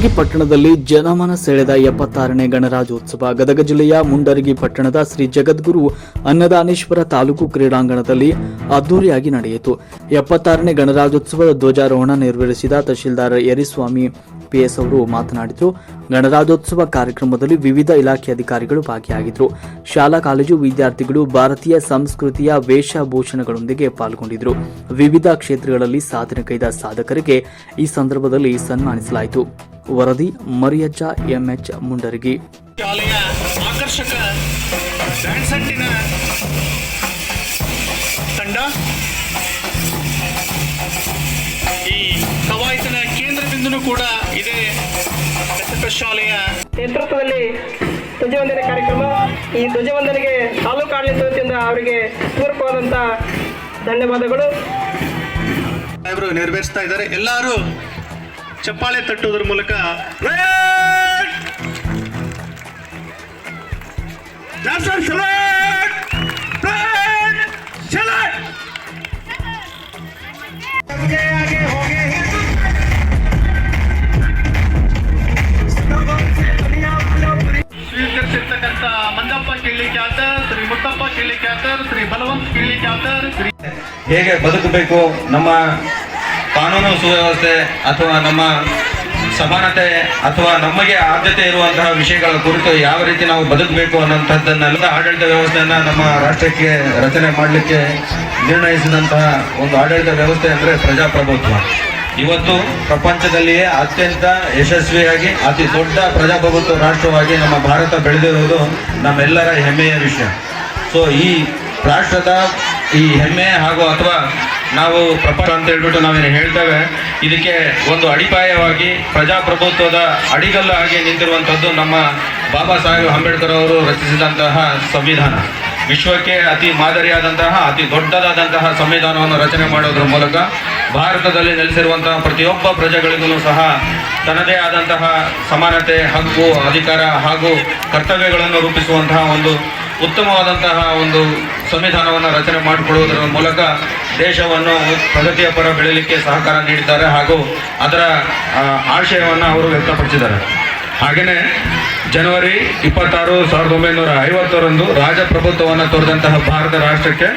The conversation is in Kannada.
ಮುಂಡರಗಿ ಪಟ್ಟಣದಲ್ಲಿ ಜನಮನ ಸೆಳೆದ ಎಪ್ಪತ್ತಾರನೇ ಗಣರಾಜ್ಯೋತ್ಸವ. ಗದಗ ಜಿಲ್ಲೆಯ ಮುಂಡರಗಿ ಪಟ್ಟಣದ ಶ್ರೀ ಜಗದ್ಗುರು ಅನ್ನದಾನೇಶ್ವರ ತಾಲೂಕು ಕ್ರೀಡಾಂಗಣದಲ್ಲಿ ಅದ್ದೂರಿಯಾಗಿ ನಡೆಯಿತು. ಎಪ್ಪತ್ತಾರನೇ ಗಣರಾಜ್ಯೋತ್ಸವದ ಧ್ವಜಾರೋಹಣ ನೆರವೇರಿಸಿದ ತಹಶೀಲ್ದಾರ್ ಯರಿಸ್ವಾಮಿ ಪಿಎಸ್ ಅವರು ಮಾತನಾಡಿದರು. ಗಣರಾಜ್ಯೋತ್ಸವ ಕಾರ್ಯಕ್ರಮದಲ್ಲಿ ವಿವಿಧ ಇಲಾಖೆ ಅಧಿಕಾರಿಗಳು ಭಾಗಿಯಾಗಿದ್ದರು ಶಾಲಾ, ಕಾಲೇಜು ವಿದ್ಯಾರ್ಥಿಗಳು ಭಾರತೀಯ ಸಂಸ್ಕೃತಿಯ ವೇಷಭೂಷಣಗಳೊಂದಿಗೆ ಪಾಲ್ಗೊಂಡಿದ್ದರು ವಿವಿಧ ಕ್ಷೇತ್ರಗಳಲ್ಲಿ ಸಾಧನೆ ಕೈದ ಸಾಧಕರಿಗೆ ಈ ಸಂದರ್ಭದಲ್ಲಿ ಸನ್ಮಾನಿಸಲಾಯಿತು. ವರದಿ ಮರಿಯಜ್ಜ ಎಂಎಚ್ ಮುಂಡರಗಿ. ಶಾಲೆಯ ಆಕರ್ಷಕ ತಂಡ. ಈ ಕವಾಯತಿನ ಕೇಂದ್ರ ಬಿಂದುನು ಕೂಡ ಇದೆ ಶಾಲೆಯ ನೇತೃತ್ವದಲ್ಲಿ ಧ್ವಜವಂದನೆ ಕಾರ್ಯಕ್ರಮ. ಈ ಧ್ವಜವಂದನೆಗೆ ತಾಲೂಕು ಆಡಳಿತ ವತಿಯಿಂದ ಅವರಿಗೆ ಪೂರಕವಾದಂತಹ ಧನ್ಯವಾದಗಳು. ನೆರವೇರಿಸ್ತಾ ಇದ್ದಾರೆ. ಎಲ್ಲರೂ ಚಪ್ಪಾಳೆ ತಟ್ಟುವುದರ ಮೂಲಕ! ಸ್ವೀಕರಿಸಿರ್ತಕ್ಕಂಥ ಮಂಜಪ್ಪ ಕಿಳ್ಳಿಕ್ಯಾತರ್ ಶ್ರೀ ಮುತ್ತಪ್ಪ ಕಿಳ್ಳಿಕ್ಯಾತರ್ ಶ್ರೀ ಬಲವಂತ್ ಆತರ್ ಶ್ರೀ ಹೇಗೆ ಬದುಕಬೇಕು ನಮ್ಮ ಕಾನೂನು ಸುವ್ಯವಸ್ಥೆ ಅಥವಾ ನಮ್ಮ ಸಮಾನತೆ ಅಥವಾ ನಮಗೆ ಆದ್ಯತೆ ಇರುವಂತಹ ವಿಷಯಗಳ ಕುರಿತು ಯಾವ ರೀತಿ ನಾವು ಬದುಕಬೇಕು ಅನ್ನೋಂಥದ್ದನ್ನೆಲ್ಲ ಆಡಳಿತ ವ್ಯವಸ್ಥೆಯನ್ನು ನಮ್ಮ ರಾಷ್ಟ್ರಕ್ಕೆ ರಚನೆ ಮಾಡಲಿಕ್ಕೆ ನಿರ್ಣಯಿಸಿದಂತಹ ಒಂದು ಆಡಳಿತ ವ್ಯವಸ್ಥೆ ಅಂದರೆ ಪ್ರಜಾಪ್ರಭುತ್ವ. ಇವತ್ತು ಪ್ರಪಂಚದಲ್ಲಿಯೇ ಅತ್ಯಂತ ಯಶಸ್ವಿಯಾಗಿ, ಅತಿ ದೊಡ್ಡ ಪ್ರಜಾಪ್ರಭುತ್ವ ರಾಷ್ಟ್ರವಾಗಿ ನಮ್ಮ ಭಾರತ ಬೆಳೆದಿರುವುದು ನಮ್ಮೆಲ್ಲರ ಹೆಮ್ಮೆಯ ವಿಷಯ. ಸೊ ಈ ರಾಷ್ಟ್ರದ ಈ ಹೆಮ್ಮೆ ಹಾಗೂ ಅಥವಾ ನಾವು ಪ್ರಪಂಚ ಅಂತ ಹೇಳ್ಬಿಟ್ಟು ನಾವೇನು ಹೇಳ್ತೇವೆ, ಇದಕ್ಕೆ ಒಂದು ಅಡಿಪಾಯವಾಗಿ ಪ್ರಜಾಪ್ರಭುತ್ವದ ಅಡಿಗಲ್ಲು ಆಗಿ ನಿಂತಿರುವಂಥದ್ದು ನಮ್ಮ ಬಾಬಾ ಸಾಹೇಬ್ ಅಂಬೇಡ್ಕರ್ ಅವರು ರಚಿಸಿದಂತಹ ಸಂವಿಧಾನ. ವಿಶ್ವಕ್ಕೆ ಅತಿ ಮಾದರಿಯಾದಂತಹ, ಅತಿ ದೊಡ್ಡದಾದಂತಹ ಸಂವಿಧಾನವನ್ನು ರಚನೆ ಮಾಡೋದ್ರ ಮೂಲಕ ಭಾರತದಲ್ಲಿ ನೆಲೆಸಿರುವಂತಹ ಪ್ರತಿಯೊಬ್ಬ ಪ್ರಜೆಗಳಿಗೂ ಸಹ ತನ್ನದೇ ಆದಂತಹ ಸಮಾನತೆ, ಹಕ್ಕು, ಅಧಿಕಾರ ಹಾಗೂ ಕರ್ತವ್ಯಗಳನ್ನು ರೂಪಿಸುವಂತಹ ಒಂದು ಉತ್ತಮವಾದಂತಹ ಒಂದು ಸಂವಿಧಾನವನ್ನು ರಚನೆ ಮಾಡಿಕೊಳ್ಳುವುದರ ಮೂಲಕ ದೇಶವನ್ನು ಪ್ರಗತಿಯ ಪರ ಬೆಳೀಲಿಕ್ಕೆ ಸಹಕಾರ ನೀಡಿದ್ದಾರೆ ಹಾಗೂ ಅದರ ಆಶಯವನ್ನು ಅವರು ವ್ಯಕ್ತಪಡಿಸಿದ್ದಾರೆ. ಹಾಗೆಯೇ ಜನವರಿ ಇಪ್ಪತ್ತಾರು ಸಾವಿರದ ಒಂಬೈನೂರ ಐವತ್ತರಂದು ರಾಜಪ್ರಭುತ್ವವನ್ನು ತೋರಿದಂತಹ ಭಾರತ ರಾಷ್ಟ್ರಕ್ಕೆ